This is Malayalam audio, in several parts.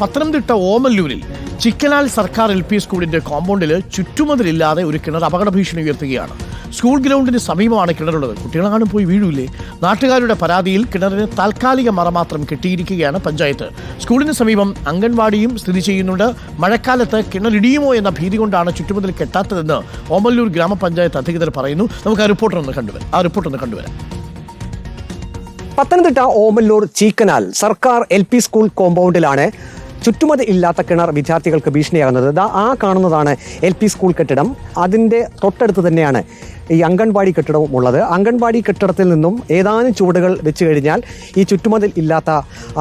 പത്തനംതിട്ട ഓമല്ലൂരിൽ ചിക്കനാൽ സർക്കാർ എൽ പി സ്കൂളിന്റെ കോമ്പൗണ്ടിൽ ചുറ്റുമതിലില്ലാതെ ഒരു കിണർ അപകട ഭീഷണി ഉയർത്തുകയാണ്. സ്കൂൾ ഗ്രൗണ്ടിന് സമീപമാണ് കിണറുള്ളത്. കുട്ടികളാണും പോയി വീഴൂലേ? നാട്ടുകാരുടെ പരാതിയിൽ കിണറിന് താൽക്കാലിക മറ മാത്രം കെട്ടിയിരിക്കുകയാണ് പഞ്ചായത്ത്. സ്കൂളിന് സമീപം അംഗൻവാടിയും സ്ഥിതി ചെയ്യുന്നുണ്ട്. മഴക്കാലത്ത് കിണറിടിയുമോ എന്ന ഭീതി കൊണ്ടാണ് ചുറ്റുമതിൽ കെട്ടാത്തതെന്ന് ഓമല്ലൂർ ഗ്രാമപഞ്ചായത്ത് അധികൃതർ പറയുന്നു. നമുക്ക് ആ റിപ്പോർട്ട് ഒന്ന് കണ്ടുവരാം. ആ റിപ്പോർട്ട് ഒന്ന് കണ്ടുവരാം. പത്തനംതിട്ട ഓമല്ലൂർ ചീക്കനാൽ സർക്കാർ എൽ സ്കൂൾ കോമ്പൗണ്ടിലാണ് ചുറ്റുമതി ഇല്ലാത്ത കിണർ വിദ്യാർത്ഥികൾക്ക് ഭീഷണിയാകുന്നത്. ആ കാണുന്നതാണ് എൽ സ്കൂൾ കെട്ടിടം. അതിന്റെ തൊട്ടടുത്ത് തന്നെയാണ് ഈ അംഗൻവാടി കെട്ടിടവും ഉള്ളത്. അംഗൻവാടി കെട്ടിടത്തിൽ നിന്നും ഏതാനും ചുവടുകൾ വെച്ച് കഴിഞ്ഞാൽ ഈ ചുറ്റുമതിൽ ഇല്ലാത്ത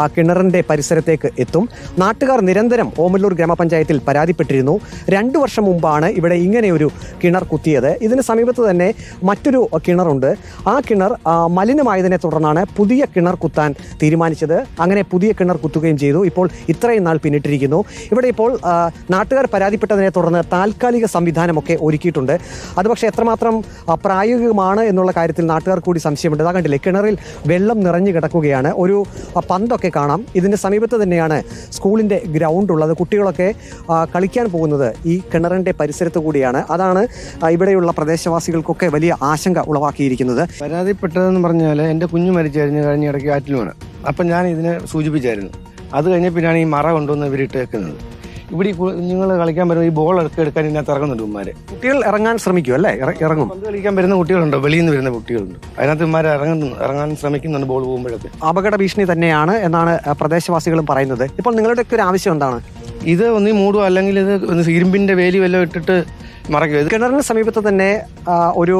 ആ കിണറിന്റെ പരിസരത്തേക്ക് എത്തും. നാട്ടുകാർ നിരന്തരം ഓമല്ലൂർ ഗ്രാമപഞ്ചായത്തിൽ പരാതിപ്പെട്ടിരുന്നു. രണ്ടു വർഷം മുമ്പാണ് ഇവിടെ ഇങ്ങനെയൊരു കിണർ കുത്തിയത്. ഇതിന് സമീപത്ത് തന്നെ മറ്റൊരു കിണറുണ്ട്. ആ കിണർ മലിനമായതിനെ തുടർന്നാണ് പുതിയ കിണർ കുത്താൻ തീരുമാനിച്ചത്. അങ്ങനെ പുതിയ കിണർ കുത്തുകയും ചെയ്തു. ഇപ്പോൾ ഇത്രയും നാൾ പിന്നിട്ടിരിക്കുന്നു. ഇവിടെ ഇപ്പോൾ നാട്ടുകാർ പരാതിപ്പെട്ടതിനെ തുടർന്ന് താൽക്കാലിക സംവിധാനമൊക്കെ ഒരുക്കിയിട്ടുണ്ട്. അത് പക്ഷേ എത്രമാത്രം പ്രായോഗികമാണ് എന്നുള്ള കാര്യത്തിൽ നാട്ടുകാർ കൂടി സംശയമുണ്ട്. അതാ കണ്ടില്ലേ കിണറിൽ വെള്ളം നിറഞ്ഞു കിടക്കുകയാണ്. ഒരു പന്തൊക്കെ കാണാം. ഇതിന്റെ സമീപത്ത് തന്നെയാണ് സ്കൂളിന്റെ ഗ്രൗണ്ട് ഉള്ളത്. കുട്ടികളൊക്കെ കളിക്കാൻ പോകുന്നത് ഈ കിണറിന്റെ പരിസരത്ത് കൂടിയാണ്. അതാണ് ഇവിടെയുള്ള പ്രദേശവാസികൾക്കൊക്കെ വലിയ ആശങ്ക ഉളവാക്കിയിരിക്കുന്നത്. പരാതിപ്പെട്ടതെന്ന് പറഞ്ഞാൽ എന്റെ കുഞ്ഞു മരിച്ചായിരുന്നു കഴിഞ്ഞ ഇടയ്ക്ക് ആറ്റിൽ അപ്പം ഞാൻ ഇതിനെ സൂചിപ്പിച്ചായിരുന്നു. അത് കഴിഞ്ഞ പിന്നാണ് ഈ മറ കൊണ്ടുവന്ന് ഇവരിട്ട് വെക്കുന്നത്. ഇവിടെ നിങ്ങൾ കളിക്കാൻ വരുന്ന ഈ ബോൾ എടുക്ക എടുക്കാൻ ഇതിനകത്ത് ഇറങ്ങുന്നുണ്ട് ഉമ്മാര്. കുട്ടികൾ ഇറങ്ങാൻ ശ്രമിക്കും അല്ലേ? ഇറങ്ങും. പന്ത് കളിക്കാൻ വരുന്ന കുട്ടികളുണ്ട്? വെളിയിൽ നിന്ന് വരുന്ന കുട്ടികളുണ്ട്? അതിനകത്ത് ഉമ്മാര് ഇറങ്ങുന്നു ഇറങ്ങാൻ ശ്രമിക്കുന്നുണ്ട് ബോൾ പോകുമ്പോഴൊക്കെ. അപകട ഭീഷണി തന്നെയാണ് എന്നാണ് പ്രദേശവാസികളും പറയുന്നത്. ഇപ്പോൾ നിങ്ങളുടെയൊക്കെ ഒരു ആവശ്യം എന്താണ്? ഇത് ഒന്നീ മൂടും അല്ലെങ്കിൽ ഇത് ഇരുമ്പിന്റെ വേലി വല്ലതും ഇട്ടിട്ട് മറയ്ക്കും ഇത് കിണറിന് സമീപത്ത് തന്നെ ഒരു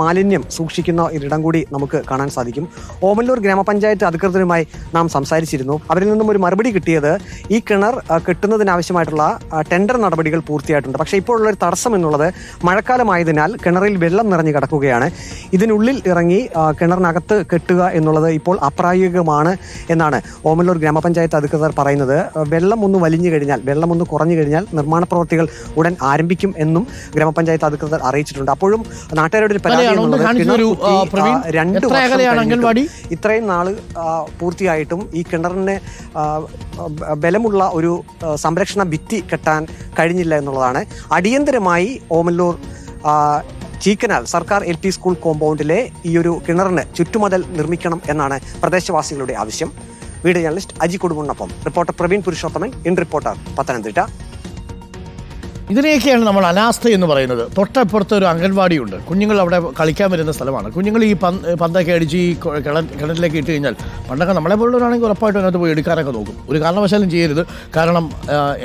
മാലിന്യം സൂക്ഷിക്കുന്ന ഒരിടം കൂടി നമുക്ക് കാണാൻ സാധിക്കും. ഓമല്ലൂർ ഗ്രാമപഞ്ചായത്ത് അധികൃതരുമായി നാം സംസാരിച്ചിരുന്നു. അവരിൽ നിന്നും ഒരു മറുപടി കിട്ടിയത് ഈ കിണർ കിട്ടുന്നതിനാവശ്യമായിട്ടുള്ള ടെൻഡർ നടപടികൾ പൂർത്തിയായിട്ടുണ്ട്. പക്ഷേ ഇപ്പോൾ ഉള്ളൊരു തടസ്സം എന്നുള്ളത് മഴക്കാലമായതിനാൽ കിണറിൽ വെള്ളം നിറഞ്ഞു കിടക്കുകയാണ്. ഇതിനുള്ളിൽ ഇറങ്ങി കിണറിനകത്ത് കെട്ടുക എന്നുള്ളത് ഇപ്പോൾ അപ്രായോഗികമാണ് എന്നാണ് ഓമല്ലൂർ ഗ്രാമപഞ്ചായത്ത് അധികൃതർ പറയുന്നത്. വെള്ളം ഒന്ന് വലിഞ്ഞു കഴിഞ്ഞാൽ വെള്ളം ഒന്ന് കുറഞ്ഞു കഴിഞ്ഞാൽ നിർമ്മാണ പ്രവൃത്തികൾ ഉടൻ ആരംഭിക്കും എന്നും ഗ്രാമപഞ്ചായത്ത് അധികൃതർ അറിയിച്ചിട്ടുണ്ട്. അപ്പോഴും നാട്ടുകാരുടെ ഒരു പരാതി. രണ്ട് അംഗൻവാടി? ഇത്രയും നാൾ പൂർത്തിയായിട്ടും ഈ കിണറിന് ബലമുള്ള ഒരു സംരക്ഷണ ഭിത്തി കെട്ടാൻ കഴിഞ്ഞില്ല എന്നുള്ളതാണ്. അടിയന്തരമായി ഓമല്ലൂർ ചീക്കനാൽ സർക്കാർ എൽ പി സ്കൂൾ കോമ്പൗണ്ടിലെ ഈ ഒരു കിണറിന് ചുറ്റുമതിൽ നിർമ്മിക്കണം എന്നാണ് പ്രദേശവാസികളുടെ ആവശ്യം. Video journalist Aji കൊടുമുണ്ണൊപ്പം. Reporter Praveen Purushothaman. In reporter Pathanamthitta. ഇതിനെയൊക്കെയാണ് നമ്മൾ അനാസ്ഥ എന്ന് പറയുന്നത്. തൊട്ടപ്പുറത്ത് ഒരു അംഗൻവാടിയുണ്ട്. കുഞ്ഞുങ്ങൾ അവിടെ കളിക്കാൻ വരുന്ന സ്ഥലമാണ്. കുഞ്ഞുങ്ങൾ ഈ പന്ത് പന്തൊക്കെ അടിച്ച് ഈ കിണ കിണറ്റിലേക്ക് ഇട്ട് കഴിഞ്ഞാൽ പണ്ടൊക്കെ നമ്മളെ പോലുള്ളവരാണെങ്കിൽ ഉറപ്പായിട്ടും അതിനകത്ത് പോയി എടുക്കാനൊക്കെ നോക്കും. ഒരു കാരണവശാലും ചെയ്യരുത്. കാരണം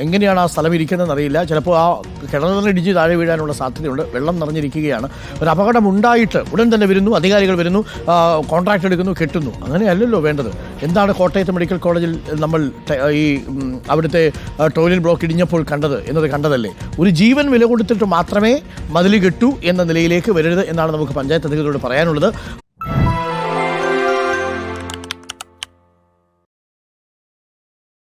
എങ്ങനെയാണ് ആ സ്ഥലം ഇരിക്കുന്നതെന്ന് അറിയില്ല. ചിലപ്പോൾ ആ കിണറിൽ ഇടിച്ച് താഴെ വീഴാനുള്ള സാധ്യതയുണ്ട്. വെള്ളം നിറഞ്ഞിരിക്കുകയാണ്. ഒരു അപകടം ഉണ്ടായിട്ട് ഉടൻ തന്നെ വരുന്നു. അധികാരികൾ വരുന്നു. കോൺട്രാക്ട് എടുക്കുന്നു കെട്ടുന്നു. അങ്ങനെയല്ലല്ലോ വേണ്ടത്. എന്താണ് കോട്ടയത്ത് മെഡിക്കൽ കോളേജിൽ നമ്മൾ ഈ അവിടുത്തെ ടോയ്ലറ്റ് ബ്ലോക്ക് ഇടിഞ്ഞപ്പോൾ കണ്ടത്? എന്നത് കണ്ടതല്ലേ? ഒരു ജീവൻ വില കൊടുത്തിട്ട് മാത്രമേ മതിൽ കെട്ടൂ എന്ന നിലയിലേക്ക് വരരുത് എന്നാണ് നമുക്ക് പഞ്ചായത്ത് അധികൃതരോട് പറയാനുള്ളത്.